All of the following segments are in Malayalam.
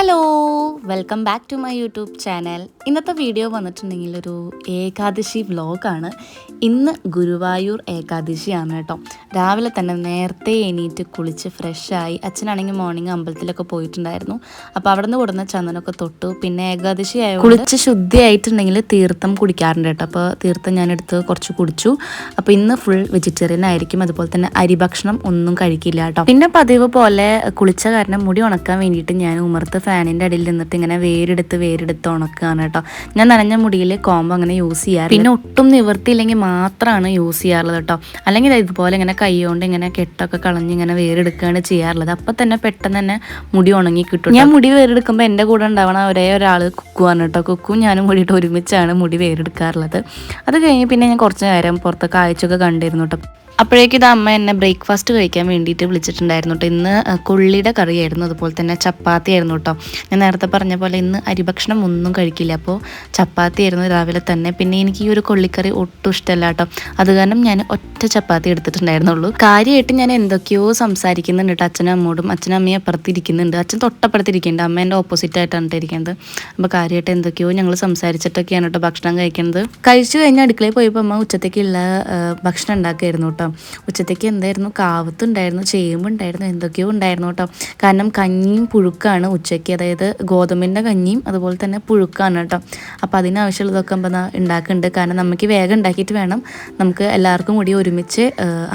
Hello welcome back to my YouTube channel ഇന്നത്തെ വീഡിയോ വന്നിട്ടുണ്ടെങ്കിൽ ഒരു ഏകാദശി വ്ലോഗാണ് ഇന്ന് ഗുരുവായൂർ ഏകാദശിയാണ് കേട്ടോ. രാവിലെ തന്നെ നേരത്തെ എണീറ്റ് കുളിച്ച് ഫ്രഷായി അച്ഛനാണെങ്കിൽ മോർണിംഗ് അമ്പലത്തിലൊക്കെ പോയിട്ടുണ്ടായിരുന്നു. അപ്പോൾ അവിടെ നിന്ന് കൊടുന്ന ചന്ദനമൊക്കെ തൊട്ടു. പിന്നെ ഏകാദശി ആയതുകൊണ്ട് കുളിച്ച് ശുദ്ധിയായിട്ടുണ്ടെങ്കിൽ തീർത്ഥം കുടിക്കാറുണ്ട് കേട്ടോ. അപ്പോൾ തീർത്ഥം ഞാൻ എടുത്ത് കുറച്ച് കുടിച്ചു. അപ്പോൾ ഇന്ന് ഫുൾ വെജിറ്റേറിയൻ ആയിരിക്കും. അതുപോലെ തന്നെ അരിഭക്ഷണം ഒന്നും കഴിക്കില്ല കേട്ടോ. പിന്നെ പതിവ് പോലെ കുളിച്ച കാരണം മുടി ഉണക്കാൻ വേണ്ടിയിട്ട് ഞാൻ ഉമർത്ത് ഫാനിന്റെ അടിയിൽ നിന്നിട്ട് ഇങ്ങനെ വേരെടുത്ത് വേരെടുത്ത് ഉണക്കുകയാണ് കേട്ടോ. ഞാൻ നനഞ്ഞ മുടിയിൽ കോമ്പ് അങ്ങനെ യൂസ് ചെയ്യാറ് പിന്നെ ഒട്ടും നിവർത്തിയില്ലെങ്കിൽ മാത്രമാണ് യൂസ് ചെയ്യാറുള്ളത് കേട്ടോ. അല്ലെങ്കിൽ ഇതുപോലെ ഇങ്ങനെ കൈ കൊണ്ട് ഇങ്ങനെ കെട്ടൊക്കെ കളഞ്ഞ് ഇങ്ങനെ വേരെടുക്കുകയാണ് ചെയ്യാറുള്ളത്. അപ്പം തന്നെ പെട്ടെന്ന് തന്നെ മുടി ഉണങ്ങി കിട്ടും ഞാൻ മുടി വേരെടുക്കുമ്പോൾ എന്റെ കൂടെ ഉണ്ടാവണ ഒരേ ഒരാൾ കുക്കുവാണ് കേട്ടോ. കുക്കും ഞാനും കൂടിയിട്ട് ഒരുമിച്ചാണ് മുടി വേരെടുക്കാറുള്ളത്. അത് കഴിഞ്ഞ് പിന്നെ ഞാൻ കുറച്ച് നേരം പുറത്ത് കാഴ്ചയൊക്കെ കണ്ടിരുന്നു കേട്ടോ. അപ്പോഴേക്കും ഇത് അമ്മ എന്നെ ബ്രേക്ക്ഫാസ്റ്റ് കഴിക്കാൻ വേണ്ടിയിട്ട് വിളിച്ചിട്ടുണ്ടായിരുന്നു കേട്ടോ ഇന്ന് കുള്ളിയുടെ കറിയായിരുന്നു. അതുപോലെ തന്നെ ചപ്പാത്തി ആയിരുന്നു കേട്ടോ ഞാൻ നേരത്തെ പറഞ്ഞ പോലെ ഇന്ന് അരിഭക്ഷണം ഒന്നും കഴിക്കില്ല. അപ്പോൾ ചപ്പാത്തി ആയിരുന്നു രാവിലെ തന്നെ. പിന്നെ എനിക്ക് ഈ ഒരു കൊള്ളിക്കറി ഒട്ടും ഇഷ്ടമല്ല കേട്ടോ അത് കാരണം ഞാൻ ഒറ്റ ചപ്പാത്തി എടുത്തിട്ടുണ്ടായിരുന്നുള്ളൂ. കാര്യമായിട്ട് ഞാൻ എന്തൊക്കെയോ സംസാരിക്കുന്നുണ്ട് കേട്ടോ അച്ഛനും അമ്മോടും അച്ഛനും അമ്മയും അപ്പുറത്തിരിക്കുന്നുണ്ട് അച്ഛൻ തൊട്ടപ്പുറത്തിരിക്കുന്നുണ്ട്. അമ്മ എന്റെ ഓപ്പോസിറ്റ് ആയിട്ടാണ് ഇരിക്കുന്നത്. അപ്പോൾ കാര്യമായിട്ട് എന്തൊക്കെയോ ഞങ്ങൾ സംസാരിച്ചിട്ടൊക്കെയാണ് കേട്ടോ ഭക്ഷണം കഴിക്കുന്നത്. കഴിച്ചു കഴിഞ്ഞാൽ അടുക്കളയിൽ പോയപ്പോൾ അമ്മ ഉച്ചത്തേക്കുള്ള ഭക്ഷണം ഉണ്ടാക്കിയായിരുന്നു കേട്ടോ ഉച്ചത്തേക്ക് എന്തായിരുന്നു? കാവത്തുണ്ടായിരുന്നു ചേമ്പുണ്ടായിരുന്നു എന്തൊക്കെയോ ഉണ്ടായിരുന്നു കേട്ടോ. കാരണം കഞ്ഞിയും പുഴുക്കാണ് ഉച്ചയ്ക്ക്. അതായത് ഗോതമ്പിന്റെ കഞ്ഞിയും അതുപോലെ തന്നെ പുഴുക്കാണ് കേട്ടോ. അപ്പോൾ അതിനാവശ്യമുള്ളതൊക്കെ ഉണ്ടാക്കുന്നുണ്ട്. കാരണം നമുക്ക് വേഗം ഉണ്ടാക്കിയിട്ട് വേണം. നമുക്ക് എല്ലാവർക്കും കൂടി ഒരുമിച്ച്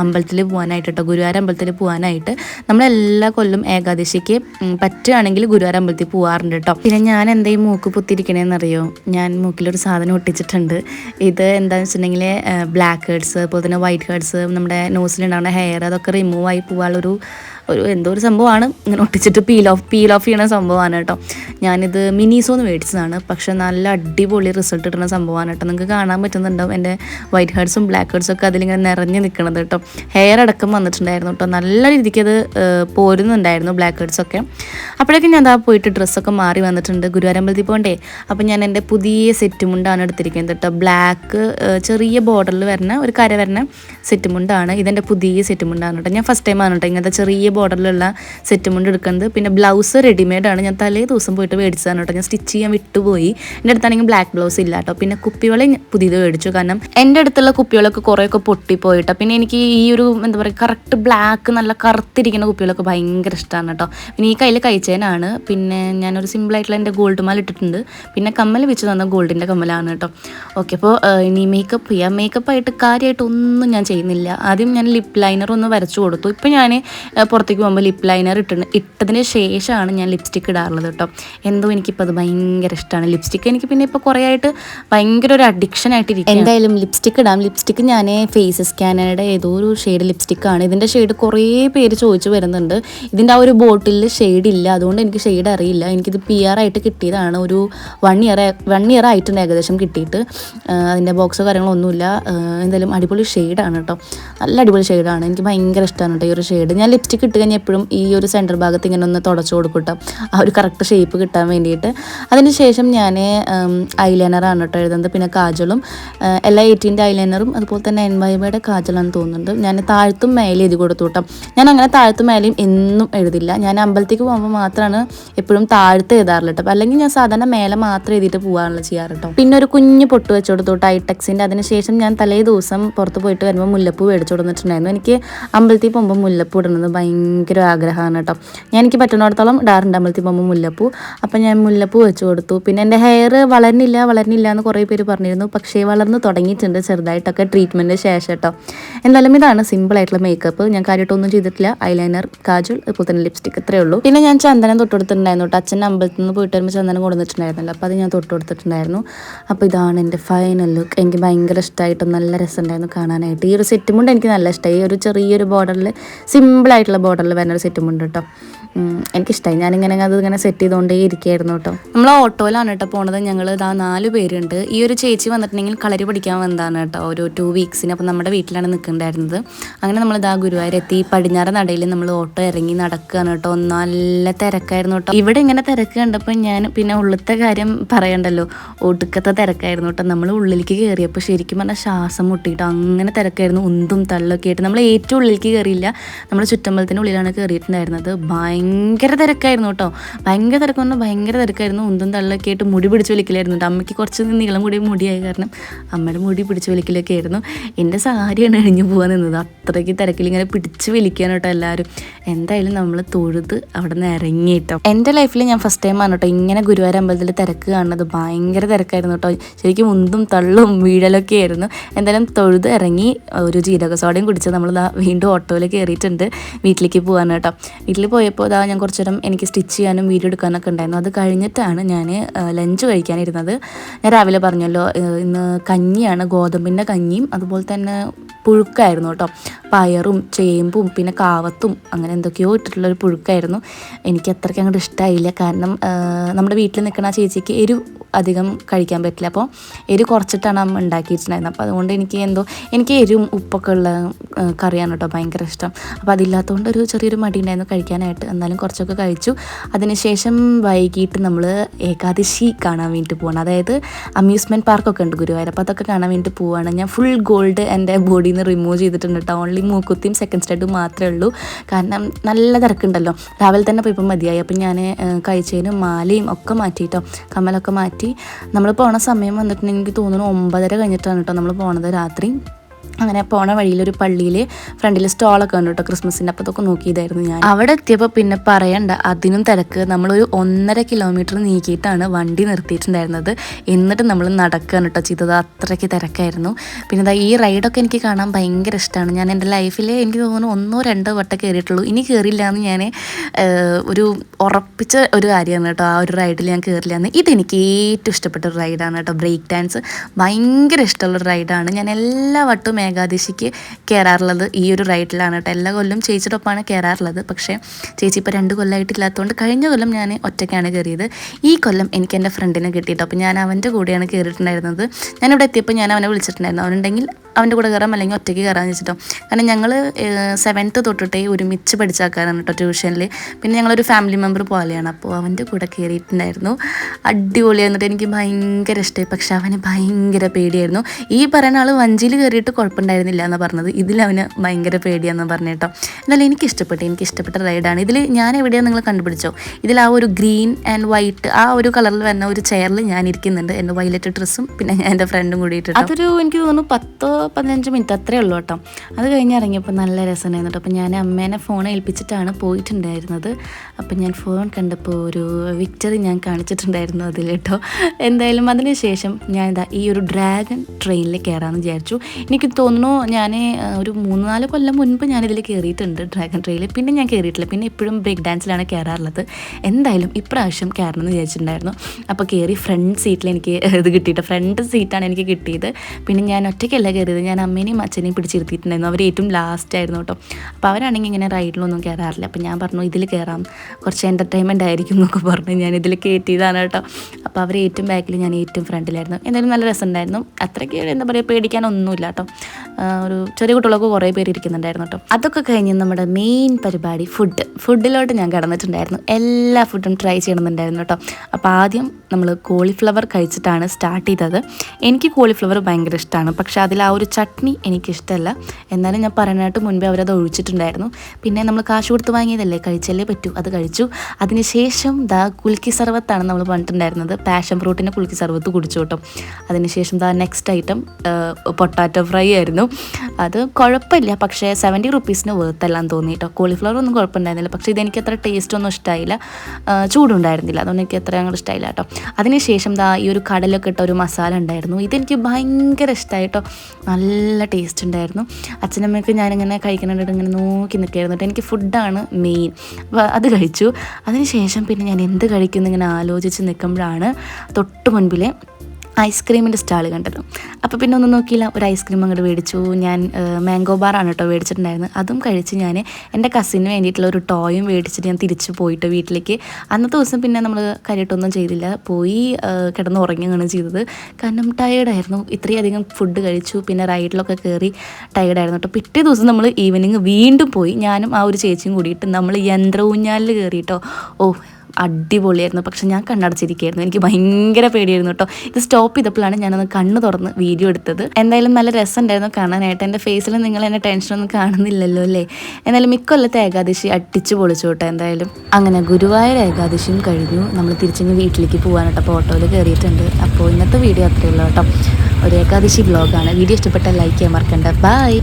അമ്പലത്തിൽ പോകാനായിട്ട് കേട്ടോ. ഗുരുവായൂർ അമ്പലത്തിൽ പോകാനായിട്ട് നമ്മളെല്ലാ കൊല്ലം ഏകാദശിക്ക് പറ്റുകയാണെങ്കിൽ ഗുരുവായൂർ അമ്പലത്തിൽ പോകാറുണ്ട് കേട്ടോ. പിന്നെ ഞാൻ എന്താ ഈ മൂക്ക് പുത്തിരിക്കണേന്നറിയോ ഞാൻ മൂക്കിലൊരു സാധനം ഒട്ടിച്ചിട്ടുണ്ട്. ഇത് എന്താണെന്ന് വെച്ചിട്ടുണ്ടെങ്കിൽ ബ്ലാക്ക് ഹേർഡ്സ് അതുപോലെ തന്നെ വൈറ്റ് ഹെഡ്സ് നമ്മുടെ നോസിലുണ്ടാവുന്ന ഹെയർ അതൊക്കെ റിമൂവ് ആയി പോകാനുള്ളൊരു ഒരു എന്തോ ഒരു സംഭവമാണ്. ഇങ്ങനെ ഒട്ടിച്ചിട്ട് പീൽ ഓഫ് പീൽ ഓഫ് ചെയ്യണ സംഭവമാണ് കേട്ടോ. ഞാനിത് മിനിസോന്ന് മേടിച്ചതാണ്. പക്ഷെ നല്ല അടിപൊളി റിസൾട്ട് കിട്ടുന്ന സംഭവമാണ് കേട്ടോ. നിങ്ങൾക്ക് കാണാൻ പറ്റുന്നുണ്ടാവും എന്റെ വൈറ്റ് ഹെഡ്സും ബ്ലാക്ക് ഹെഡ്സും ഒക്കെ അതിലിങ്ങനെ നിറഞ്ഞ് നിൽക്കണത് കേട്ടോ. ഹെയർ അടക്കം വന്നിട്ടുണ്ടായിരുന്നു കേട്ടോ. നല്ല രീതിക്ക് അത് പോരുന്നുണ്ടായിരുന്നു ബ്ലാക്ക് ഹെഡ്സ് ഒക്കെ. അപ്പോഴേക്കും ഞാൻ അതാ പോയിട്ട് ഡ്രസ്സൊക്കെ മാറി വന്നിട്ടുണ്ട്. ഗുരുവാരമ്പലത്തിൽ പോകണ്ടേ അപ്പോൾ ഞാൻ എന്റെ പുതിയ സെറ്റ് മുണ്ടാണ് എടുത്തിരിക്കുന്നത് കേട്ടോ. ബ്ലാക്ക് ചെറിയ ബോർഡറിൽ വരുന്ന ഒരു കര വരുന്ന സെറ്റ് മുണ്ടാണ്. ഇതെന്റെ പുതിയ സെറ്റ് മുണ്ടാണ് കേട്ടോ. ഞാൻ ഫസ്റ്റ് ടൈം ആണ് കേട്ടോ ഇങ്ങനത്തെ ചെറിയ ബോർഡറിലുള്ള സെറ്റ് മുണ്ട് എടുക്കുന്നത്. പിന്നെ ബ്ലൗസ് റെഡിമെയ്ഡ് ആണ്. ഞാൻ തലേ ദിവസം പോയിട്ട് മേടിച്ചതാണ് കേട്ടോ. ഞാൻ സ്റ്റിച്ച് ചെയ്യാൻ വിട്ടുപോയി. എന്റെ അടുത്താണെങ്കിൽ ബ്ലാക്ക് ബ്ലൗസ് ഇല്ല കേട്ടോ. പിന്നെ കുപ്പിവളെ പുതിയത് മേടിച്ചു. കാരണം എന്റെ അടുത്തുള്ള കുപ്പികളൊക്കെ കുറേയൊക്കെ പൊട്ടിപ്പോയിട്ടോ. പിന്നെ എനിക്ക് ഈ ഒരു എന്താ പറയുക കറക്റ്റ് ബ്ലാക്ക് നല്ല കറുത്തിരിക്കുന്ന കുപ്പികളൊക്കെ ഭയങ്കര ഇഷ്ടമാണ് കേട്ടോ. പിന്നെ ഈ കയ്യിൽ കഴിച്ചതിനാണ് പിന്നെ ഞാനൊരു സിമ്പിളായിട്ടുള്ള എന്റെ ഗോൾഡ് മാല ഇട്ടിട്ടുണ്ട്. പിന്നെ കമ്മൽ വെച്ച് തന്ന ഗോൾഡിന്റെ കമ്മലാണ് കേട്ടോ. ഓക്കെ അപ്പോൾ ഇനി മേക്കപ്പ് ചെയ്യാം. മേക്കപ്പ് ആയിട്ട് കാര്യമായിട്ട് ഒന്നും ഞാൻ ചെയ്യുന്നില്ല. ആദ്യം ഞാൻ ലിപ് ലൈനർ ഒന്ന് വരച്ചു കൊടുത്തു. ഇപ്പം ഞാൻ പുറത്തേക്ക് പോകുമ്പോൾ ലിപ് ലൈനർ ഇട്ടിട്ട് ഇട്ടതിന് ശേഷമാണ് ഞാൻ ലിപ്സ്റ്റിക്ക് ഇടാറുള്ളത് കേട്ടോ. എന്തോ എനിക്കിപ്പോൾ അത് ഭയങ്കര ഇഷ്ടമാണ് ലിപ്സ്റ്റിക്ക് എനിക്ക് പിന്നെ ഇപ്പോൾ കുറേ ആയിട്ട് ഭയങ്കര ഒരു അഡിക്ഷൻ ആയിട്ടിരിക്കും എന്തായാലും ലിപ്സ്റ്റിക്ക് ഇടാം. ലിപ്സ്റ്റിക്ക് ഞാൻ ഫേസ് സ്കാനറുടെ ഏതോ ഒരു ഷെയ്ഡ് ലിപ്സ്റ്റിക്കാണ് ഇതിന്റെ ഷെയ്ഡ് കുറേ പേര് ചോദിച്ചു വരുന്നുണ്ട്. ഇതിന്റെ ആ ഒരു ബോട്ടിലിൽ ഷെയ്ഡ് ഇല്ല. അതുകൊണ്ട് എനിക്ക് ഷെയ്ഡ് അറിയില്ല. എനിക്കിത് പി ആർ ആയിട്ട് കിട്ടിയതാണ്. ഒരു വൺ ഇയർ വൺ ഇയർ ആയിട്ടുണ്ട് ഏകദേശം കിട്ടിയിട്ട്. അതിന്റെ ബോക്സോ കാര്യങ്ങളൊന്നുമില്ല എന്തായാലും അടിപൊളി ഷെയ്ഡാണ് കേട്ടോ. നല്ല അടിപൊളി ഷെയ്ഡാണ് എനിക്ക് ഭയങ്കര ഇഷ്ടമാണ് കേട്ടോ ഈ ഒരു ഷെയ്ഡ് ഞാൻ ലിപ്സ്റ്റിക് ഇട്ട് കഴിഞ്ഞാൽ എപ്പോഴും ഈ ഒരു സെന്റർ ഭാഗത്ത് ഇങ്ങനെ ഒന്ന് തുടച്ചു കൊടുക്കട്ടോ ആ ഒരു കറക്റ്റ് ഷേപ്പ് കിട്ടാൻ വേണ്ടിയിട്ട്. അതിനുശേഷം ഞാൻ ഐലൈനറാണ് കേട്ടോ എഴുതുന്നത്. പിന്നെ കാജലും എല്ലാ എയ്റ്റീന്റെ ഐലൈനറും അതുപോലെ തന്നെ എൻ വൈബയുടെ കാജലാണെന്ന് തോന്നുന്നുണ്ട്. ഞാൻ താഴ്ത്തും മേലെ എഴുതി കൊടുത്തു കേട്ടോ ഞാൻ അങ്ങനെ താഴ്ത്തും മേലെയും എന്നും എഴുതില്ല. ഞാൻ അമ്പലത്തേക്ക് പോകുമ്പോൾ മാത്രമാണ് എപ്പോഴും താഴ്ത്ത് എഴുതാറില്ല കേട്ടോ അല്ലെങ്കിൽ ഞാൻ സാധാരണ മേലെ മാത്രം എഴുതിയിട്ട് പോകാനുള്ള ചെയ്യാറ് കേട്ടോ പിന്നെ ഒരു കുഞ്ഞ് പൊട്ട് വെച്ച് കൊടുത്തു ടൈറ്റക്സിന്റെ അതിനുശേഷം ഞാൻ തലേ ദിവസം പുറത്ത് പോയിട്ട് വരുമ്പോൾ മുല്ലപ്പൂ മേടിച്ചു കൊടുത്തിട്ടുണ്ടായിരുന്നു എനിക്ക് അമ്പലത്തിൽ പോകുമ്പോൾ മുല്ലപ്പൂ ഇടുന്നത് ഭയങ്കര ആഗ്രഹമാണ് കേട്ടോ. ഞാൻ എനിക്ക് പറ്റുന്നിടത്തോളം ഡാറിന്റെ പോകുമ്പോൾ മുല്ലപ്പൂ. അപ്പം ഞാൻ മുല്ലപ്പൂ വെച്ച് കൊടുത്തു. പിന്നെ എന്റെ ഹെയർ വളരുന്നില്ല വളരുന്നില്ല എന്ന് കുറേ പേര് പറഞ്ഞിരുന്നു. പക്ഷേ വളർന്ന് തുടങ്ങിയിട്ടുണ്ട് ചെറുതായിട്ടൊക്കെ ട്രീറ്റ്മെന്റ് ശേഷം കേട്ടോ. എന്തായാലും ഇതാണ് സിമ്പിൾ ആയിട്ടുള്ള മേക്കപ്പ് ഞാൻ കാര്യമായിട്ടൊന്നും ചെയ്തിട്ടില്ല. ഐലൈനർ കാജുൾ അതുപോലെ തന്നെ ലിപ്സ്റ്റിക് ഇത്രയേ ഉള്ളൂ. പിന്നെ ഞാൻ ചന്ദനം തൊട്ട് കൊടുത്തിട്ടുണ്ടായിരുന്നു കേട്ടോ. അച്ഛന്റെ അമ്പലത്തിൽ നിന്ന് പോയിട്ട് വരുമ്പോൾ ചന്ദനം കൊടുത്തിട്ടുണ്ടായിരുന്നല്ലോ അപ്പോൾ അത് ഞാൻ തൊട്ട് കൊടുത്തിട്ടുണ്ടായിരുന്നു അപ്പോൾ ഇതാണ് എന്റെ ഫൈനൽ ലുക്ക് എനിക്ക് ഭയങ്കര ഇഷ്ടമായിട്ടും നല്ല രസമുണ്ടായിരുന്നു കാണാനായിട്ട്. ഈ ഒരു സെറ്റും കൊണ്ട് എനിക്ക് നല്ല ഇഷ്ടമായി ഈ ഒരു ചെറിയൊരു ബോർഡറിൽ സിമ്പിളായിട്ടുള്ള ബോർഡറിൽ വരുന്ന ഒരു സെറ്റും ഉണ്ട് കേട്ടോ എനിക്കിഷ്ടമായി ഞാനിങ്ങനെ അത് ഇങ്ങനെ സെറ്റ് ചെയ്തുകൊണ്ടേ ഇരിക്കുകയായിരുന്നു കേട്ടോ നമ്മൾ ഓട്ടോയിലാണ് കേട്ടോ പോണത്. ഞങ്ങൾ ഇതാ നാല് പേരുണ്ട്. ഈ ഒരു ചേച്ചി വന്നിട്ടുണ്ടെങ്കിൽ കളരി പഠിക്കാൻ വന്നതാണ് കേട്ടോ ഒരു ടു വീക്സിന് അപ്പോൾ നമ്മുടെ വീട്ടിലാണ് നിൽക്കുന്നുണ്ടായിരുന്നത്. അങ്ങനെ നമ്മൾ ഇതാ ഗുരുവായൂർ എത്തി പടിഞ്ഞാറ് നടയിൽ നമ്മൾ ഓട്ടോ ഇറങ്ങി നടക്കുകയാണ് കേട്ടോ നല്ല തിരക്കായിരുന്നു കേട്ടോ ഇവിടെ ഇങ്ങനെ തിരക്ക് കണ്ടപ്പോൾ ഞാൻ പിന്നെ ഉള്ളത്തെ കാര്യം പറയണ്ടല്ലോ. ഒടുക്കത്തെ തിരക്കായിരുന്നു കേട്ടോ നമ്മൾ ഉള്ളിലേക്ക് കയറിയപ്പോൾ ശരിക്കും പറഞ്ഞാൽ ശ്വാസം മുട്ടിയിട്ടോ അങ്ങനെ തിരക്കായിരുന്നു. ഉന്തും തള്ളൊക്കെ ആയിട്ട്. നമ്മൾ ഏറ്റവും ഉള്ളിലേക്ക് കയറിയില്ല നമ്മൾ ചുറ്റമ്പലത്തിന്റെ വള്ളത്തിനുള്ളിലാണ് കയറിയിട്ടുണ്ടായിരുന്നത് ഭയങ്കര തിരക്കായിരുന്നു കേട്ടോ. ഭയങ്കര തിരക്ക് പറഞ്ഞാൽ ഭയങ്കര തിരക്കായിരുന്നു. ഉന്തും തള്ളൊക്കെ ആയിട്ട് മുടി പിടിച്ച് വലിക്കലായിരുന്നു. കേട്ടോ അമ്മയ്ക്ക് കുറച്ച് നീളം കൂടി മുടിയായ കാരണം അമ്മയുടെ മുടി പിടിച്ച് വലിക്കലൊക്കെ ആയിരുന്നു. എന്റെ സാരിയാണ് അഴിഞ്ഞു പോകാൻ നിന്നത്. അത്രയ്ക്ക് തിരക്കിൽ ഇങ്ങനെ പിടിച്ച് വലിക്കാൻ കേട്ടോ എല്ലാവരും. എന്തായാലും നമ്മൾ തൊഴുത് അവിടെ നിന്ന് ഇറങ്ങി കേട്ടോ. എന്റെ ലൈഫിൽ ഞാൻ ഫസ്റ്റ് ടൈം ആണ് കേട്ടോ ഇങ്ങനെ ഗുരുവായൂർ അമ്പലത്തിൽ തിരക്ക് കാണുന്നത്. ഭയങ്കര തിരക്കായിരുന്നു കേട്ടോ. ശരിക്കും ഉന്തും തള്ളും വീഴലൊക്കെ ആയിരുന്നു. എന്തായാലും തൊഴുത് ഇറങ്ങി ഒരു ജീരക സോഡയും കുടിച്ച് നമ്മൾ വീണ്ടും ഓട്ടോയിൽ കയറിയിട്ടുണ്ട്. വീട്ടിലേക്ക് പോകാൻ കേട്ടോ. വീട്ടിൽ പോയപ്പോൾ അതാ ഞാൻ കുറച്ച് നേരം എനിക്ക് സ്റ്റിച്ച് ചെയ്യാനും വീഡിയോ എടുക്കാനൊക്കെ ഉണ്ടായിരുന്നു. അത് കഴിഞ്ഞിട്ടാണ് ഞാൻ ലഞ്ച് കഴിക്കാനിരുന്നത്. ഞാൻ രാവിലെ പറഞ്ഞല്ലോ ഇന്ന് കഞ്ഞിയാണ് ഗോതമ്പിന്റെ കഞ്ഞിയും അതുപോലെ തന്നെ പുഴുക്കായിരുന്നു കേട്ടോ. പയറും ചേമ്പും പിന്നെ കാവത്തും അങ്ങനെ എന്തൊക്കെയോ ഇട്ടിട്ടുള്ളൊരു പുഴുക്കായിരുന്നു. എനിക്ക് അത്രയ്ക്ക് അങ്ങോട്ട് ഇഷ്ടമായില്ല കാരണം നമ്മുടെ വീട്ടിൽ നിൽക്കുന്ന ചേച്ചിക്ക് എരിവ് അധികം കഴിക്കാൻ പറ്റില്ല. അപ്പോൾ എരിവ് കുറച്ചിട്ടാണ് അമ്മ ഉണ്ടാക്കിയിട്ടുണ്ടായിരുന്നത്. അപ്പോൾ അതുകൊണ്ട് എനിക്ക് എന്തോ എനിക്ക് എരിവും ഉപ്പൊക്കെ ഉള്ള കറിയാണ് കേട്ടോ ഭയങ്കര ഇഷ്ടം. അപ്പോൾ അതില്ലാത്തതുകൊണ്ട് ഒരു ചെറിയൊരു മടി ഉണ്ടായിരുന്നു കഴിക്കാനായിട്ട്. എന്നാലും കുറച്ചൊക്കെ കഴിച്ചു. അതിനുശേഷം വൈകിട്ട് നമ്മൾ ഏകാദശി കാണാൻ വേണ്ടി പോകണം അതായത് അമ്യൂസ്മെന്റ് പാർക്കൊക്കെ ഉണ്ട് ഗുരുവായൂർ. അപ്പോൾ അതൊക്കെ കാണാൻ വേണ്ടി പോവാണ്. ഞാൻ ഫുൾ ഗോൾഡ് എന്റെ ബോഡിയിൽ നിന്ന് റിമൂവ് ചെയ്തിട്ടുണ്ട് കേട്ടോ ഓൺലി മൂക്കുത്തിയും സെക്കൻഡ് സ്റ്റഡും മാത്രമേ ഉള്ളൂ. കാരണം നല്ല തിരക്കുണ്ടല്ലോ. രാവിലെ തന്നെ പോയപ്പോൾ മതിയായി. അപ്പം ഞാൻ കഴിച്ചതിനും മാലയും ഒക്കെ മാറ്റിയിട്ടോ കമ്മലൊക്കെ മാറ്റി. നമ്മൾ പോണ സമയം വന്നിട്ടുണ്ടെങ്കിൽ എനിക്ക് തോന്നുന്നു ഒമ്പതര കഴിഞ്ഞിട്ടാണ് കേട്ടോ നമ്മൾ പോണത് രാത്രി. അങ്ങനെ പോണ വഴിയിൽ ഒരു പള്ളിയിൽ ഫ്രണ്ടിൽ സ്റ്റോളൊക്കെ ഉണ്ട് കേട്ടോ ക്രിസ്മസിന്റെ അപ്പോൾ അതൊക്കെ നോക്കിയതായിരുന്നു ഞാൻ. അവിടെ എത്തിയപ്പോൾ പിന്നെ പറയണ്ട അതിനും തിരക്ക്. നമ്മളൊരു ഒന്നര കിലോമീറ്റർ നീക്കിയിട്ടാണ് വണ്ടി നിർത്തിയിട്ടുണ്ടായിരുന്നത്. എന്നിട്ട് നമ്മൾ നടക്കുകയാണ് കേട്ടോ ചെയ്തത്. അത്രയ്ക്ക് തിരക്കായിരുന്നു. പിന്നെ ദാ ഈ റൈഡൊക്കെ എനിക്ക് കാണാൻ ഭയങ്കര ഇഷ്ടമാണ് ഞാൻ എന്റെ ലൈഫിൽ എനിക്ക് തോന്നുന്നു ഒന്നോ രണ്ടോ വട്ടം കയറിയിട്ടുള്ളൂ ഇനി കയറില്ല എന്ന് ഞാൻ ഒരു ഉറപ്പിച്ച ഒരു കാര്യമാണ് കേട്ടോ ആ ഒരു റൈഡിൽ ഞാൻ കയറില്ല എന്ന്. ഇതെനിക്ക് ഏറ്റവും ഇഷ്ടപ്പെട്ട ഒരു റൈഡാണ് കേട്ടോ ബ്രേക്ക് ഡാൻസ്. ഭയങ്കര ഇഷ്ടമുള്ള റൈഡാണ്. ഞാൻ എല്ലാ വട്ടവും ഏകാദശിക്ക് കയറാറുള്ളത് ഈ ഒരു റൈഡിലാണ് കേട്ടോ. എല്ലാ കൊല്ലം ചേച്ചിയുടെ ഒപ്പമാണ് കയറാറുള്ളത് പക്ഷേ ചേച്ചി ഇപ്പോൾ രണ്ട് കൊല്ലമായിട്ടില്ലാത്തതുകൊണ്ട് കഴിഞ്ഞ കൊല്ലം ഞാൻ ഒറ്റയ്ക്കാണ് കയറിയത് ഈ കൊല്ലം എനിക്ക് എന്റെ ഫ്രണ്ടിനെ കിട്ടിയിട്ടോ അപ്പോൾ ഞാൻ അവന്റെ കൂടെയാണ് കയറിയിട്ടുണ്ടായിരുന്നത് ഞാനിവിടെ എത്തിയപ്പോൾ ഞാൻ അവനെ വിളിച്ചിട്ടുണ്ടായിരുന്നു. അവനുണ്ടെങ്കിൽ അവന്റെ കൂടെ കയറാം അല്ലെങ്കിൽ ഒറ്റയ്ക്ക് കയറാമെന്ന് വെച്ചിട്ടോ. കാരണം ഞങ്ങൾ സെവൻത്ത് തൊട്ടിട്ടേ ഒരുമിച്ച് പഠിച്ചാക്കാറാണ് കേട്ടോ ട്യൂഷനിൽ പിന്നെ ഞങ്ങളൊരു ഫാമിലി മെമ്പർ പോലെയാണ്. അപ്പോൾ അവന്റെ കൂടെ കയറിയിട്ടുണ്ടായിരുന്നു. അടിപൊളിയായിരുന്നിട്ട് എനിക്ക് ഭയങ്കര ഇഷ്ടമായി പക്ഷേ അവന് ഭയങ്കര പേടിയായിരുന്നു. ഈ പറയുന്ന ആൾ വഞ്ചിയിൽ കയറിയിട്ട് കുഴപ്പമുണ്ടായിരുന്നില്ല എന്ന് പറഞ്ഞത്. ഇതിൽ അവന് ഭയങ്കര പേടിയാണെന്ന് പറഞ്ഞു കേട്ടോ. എന്നാലും എനിക്ക് ഇഷ്ടപ്പെട്ടു. എനിക്ക് ഇഷ്ടപ്പെട്ട റൈഡാണ് ഇതിൽ ഞാൻ എവിടെയാണ് നിങ്ങൾ കണ്ടുപിടിച്ചോ? ഇതിൽ ആ ഒരു ഗ്രീൻ ആൻഡ് വൈറ്റ് ആ ഒരു കളറിൽ വരുന്ന ഒരു ചെയറിൽ ഞാൻ ഇരിക്കുന്നുണ്ട്. എന്റെ വൈലറ്റ് ഡ്രസ്സും പിന്നെ എന്റെ ഫ്രണ്ടും കൂടിയിട്ട് അതൊരു എനിക്ക് തോന്നുന്നു പത്തോ പതിനഞ്ച് മിനിറ്റ് അത്രേ ഉള്ളൂ കേട്ടോ. അത് കഴിഞ്ഞ് ഇറങ്ങിയപ്പോൾ നല്ല രസമുണ്ടായിരുന്നു അപ്പോൾ ഞാൻ അമ്മേനെ ഫോൺ ഏൽപ്പിച്ചിട്ടാണ് പോയിട്ടുണ്ടായിരുന്നത്. അപ്പോൾ ഞാൻ ഫോൺ കണ്ടപ്പോൾ ഒരു വിക്ടറി ഞാൻ കാണിച്ചിട്ടുണ്ടായിരുന്നു അതിൽ കേട്ടോ. എന്തായാലും അതിന് ശേഷം ഞാൻ ഇതാ ഈ ഒരു ഡ്രാഗൺ ട്രെയിനിൽ കയറാമെന്ന് വിചാരിച്ചു. എനിക്ക് തോന്നുന്നു ഞാൻ ഒരു മൂന്ന് നാല് കൊല്ലം മുൻപ് ഞാനിതിൽ കയറിയിട്ടുണ്ട് ഡ്രാഗൺ ട്രെയിനിൽ പിന്നെ ഞാൻ കയറിയിട്ടില്ല പിന്നെ എപ്പോഴും ബ്രേക്ക് ഡാൻസിലാണ് കയറാറുള്ളത് എന്തായാലും ഇപ്രാവശ്യം കയറണമെന്ന് വിചാരിച്ചിട്ടുണ്ടായിരുന്നു. അപ്പോൾ കയറി ഫ്രണ്ട് സീറ്റിൽ എനിക്ക് ഇത് കിട്ടിയിട്ട്. ഫ്രണ്ട് സീറ്റാണ് എനിക്ക് കിട്ടിയത്. പിന്നെ ഞാൻ ഒറ്റയ്ക്കല്ല കയറിയത് ഞാൻ അമ്മേനെയും അച്ഛനെയും പിടിച്ചിരുത്തിയിട്ടുണ്ടായിരുന്നു. അവർ ഏറ്റവും ലാസ്റ്റ് ആയിരുന്നു കേട്ടോ. അപ്പോൾ അവരാണെങ്കിൽ ഇങ്ങനെ റൈഡിലൊന്നും കയറാറില്ല അപ്പോൾ ഞാൻ പറഞ്ഞു ഇതിൽ കയറാം കുറച്ച് എന്റർടൈൻമെന്റ് ആയിരിക്കും എന്നൊക്കെ പറഞ്ഞു. ഞാൻ ഇതിൽ കയറ്റിയതാണ് കേട്ടോ. അപ്പോൾ അവർ ഏറ്റവും ബാക്കിൽ ഞാൻ ഏറ്റവും ഫ്രണ്ടിലായിരുന്നു എന്തായാലും നല്ല രസമുണ്ടായിരുന്നു. അത്രയ്ക്ക് എന്താ പറയുക പേടിക്കാനൊന്നുമില്ല കേട്ടോ. ഒരു ചെറിയ കുട്ടികളൊക്കെ കുറേ പേര് ഇരിക്കുന്നുണ്ടായിരുന്നു കേട്ടോ. അതൊക്കെ കഴിഞ്ഞ് നമ്മുടെ മെയിൻ പരിപാടി ഫുഡ് ഫുഡിലോട്ട് ഞാൻ കടന്നിട്ടുണ്ടായിരുന്നു. എല്ലാ ഫുഡും ട്രൈ ചെയ്യണമെന്നുണ്ടായിരുന്നു കേട്ടോ. അപ്പോൾ ആദ്യം നമ്മൾ കോളിഫ്ലവർ കഴിച്ചിട്ടാണ് സ്റ്റാർട്ട് ചെയ്തത്. എനിക്ക് കോളിഫ്ലവർ ഭയങ്കര ഇഷ്ടമാണ് പക്ഷേ അതിൽ ആ ഒരു ചട്നി എനിക്കിഷ്ടമല്ല എന്നാലും ഞാൻ പറയാനായിട്ട് മുൻപേ അവരത് ഒഴിച്ചിട്ടുണ്ടായിരുന്നു. പിന്നെ നമ്മൾ കാശ് കൊടുത്ത് വാങ്ങിയതല്ലേ? കഴിച്ചല്ലേ പറ്റൂ. അത് കഴിച്ചു. അതിനുശേഷം ദാ കുൽക്കി സർവത്താണ് നമ്മൾ പറഞ്ഞിട്ടുണ്ടായിരുന്നത് പാഷൻ ഫ്രൂട്ടിന്റെ കുൽക്കി സർവത്ത് കുടിച്ചു കേട്ടോ. അതിനുശേഷം ദാ നെക്സ്റ്റ് ഐറ്റം പൊട്ടാറ്റോ ഫ്രൈ ആയിരുന്നു. അത് കുഴപ്പമില്ല. പക്ഷേ സെവന്റി റുപ്പീസിന് വേർത്തല്ലാന്ന് തോന്നി കേട്ടോ കോളിഫ്ലവർ ഒന്നും കുഴപ്പമുണ്ടായിരുന്നില്ല. പക്ഷേ ഇതെനിക്ക് അത്ര ടേസ്റ്റ് ഒന്നും ഇഷ്ടമായില്ല ചൂടുണ്ടായിരുന്നില്ല. അതുകൊണ്ട് എനിക്ക് അത്ര ഞങ്ങൾ ഇഷ്ടമായില്ല കേട്ടോ. അതിനുശേഷം ദാ ഈ ഒരു കടലൊക്കെ ഇട്ട ഒരു മസാല ഉണ്ടായിരുന്നു. ഇതെനിക്ക് ഭയങ്കര ഇഷ്ടമായിട്ടോ നല്ല ടേസ്റ്റ് ഉണ്ടായിരുന്നു. അച്ഛനമ്മയ്ക്ക് ഞാനിങ്ങനെ കഴിക്കുന്നുണ്ട് ഇങ്ങനെ നോക്കി നിൽക്കുകയായിരുന്നു. എനിക്ക് ഫുഡാണ് മെയിൻ അപ്പോൾ അത് കഴിച്ചു. അതിനുശേഷം പിന്നെ ഞാൻ എന്ത് കഴിക്കുന്നു ഇങ്ങനെ ആലോചിച്ച് നിൽക്കുമ്പോഴാണ് തൊട്ട് മുൻപിലെ ഐസ്ക്രീമിന്റെ സ്റ്റാൾ കണ്ടത് അപ്പോൾ പിന്നെ ഒന്നും നോക്കിയില്ല. ഒരു ഐസ്ക്രീം അങ്ങോട്ട് മേടിച്ചു. ഞാൻ മാംഗോ ബാറാണ് കേട്ടോ മേടിച്ചിട്ടുണ്ടായിരുന്നത്. അതും കഴിച്ച് ഞാൻ എന്റെ കസിന് വേണ്ടിയിട്ടുള്ള ഒരു ടോയും മേടിച്ചിട്ട് ഞാൻ തിരിച്ചു പോയിട്ട് വീട്ടിലേക്ക്. അന്നത്തെ ദിവസം പിന്നെ നമ്മൾ കാര്യമായിട്ടൊന്നും ചെയ്തില്ല. പോയി കിടന്ന് ഉറങ്ങുകയാണ് ചെയ്തത്. കാരണം ടയേർഡായിരുന്നു ഇത്രയധികം ഫുഡ് കഴിച്ചു. പിന്നെ റൈഡിലൊക്കെ കയറി ടയേർഡായിരുന്നു കേട്ടോ. പിറ്റേ ദിവസം നമ്മൾ ഈവനിങ് വീണ്ടും പോയി. ഞാനും ആ ഒരു ചേച്ചിയും കൂടിയിട്ട് നമ്മൾ യന്ത്ര ഊഞ്ഞാലിൽ കയറിയിട്ടോ ഓ അടിപൊളിയായിരുന്നു. പക്ഷെ ഞാൻ കണ്ണടച്ചിരിക്കുകയായിരുന്നു. എനിക്ക് ഭയങ്കര പേടിയായിരുന്നു കേട്ടോ. ഇത് സ്റ്റോപ്പ് ചെയ്തപ്പോഴാണ് ഞാനൊന്ന് കണ്ണ് തുറന്ന് വീഡിയോ എടുത്തത്. എന്തായാലും നല്ല രസമുണ്ടായിരുന്നു കാണാനായിട്ട്. എന്റെ ഫേസിൽ നിങ്ങൾ എന്നെ ടെൻഷനൊന്നും കാണുന്നില്ലല്ലോ അല്ലേ? എന്നാലും മിക്കൊല്ലത്തെ ഏകാദശി അടിച്ചു പൊളിച്ചു കേട്ടോ എന്തായാലും. അങ്ങനെ ഗുരുവായൂർ ഏകാദശിയും കഴിഞ്ഞു. നമ്മൾ തിരിച്ചിങ്ങ് വീട്ടിലേക്ക് പോകാനായിട്ട് അപ്പോൾ ഓട്ടോയിൽ കയറിയിട്ടുണ്ട്. അപ്പോൾ ഇന്നത്തെ വീഡിയോ അത്രയുള്ളൂ കേട്ടോ. ഒരു ഏകാദശി ബ്ലോഗാണ് വീഡിയോ ഇഷ്ടപ്പെട്ടാൽ ലൈക്ക് ചെയ്യാൻ മറക്കണ്ട. ബൈ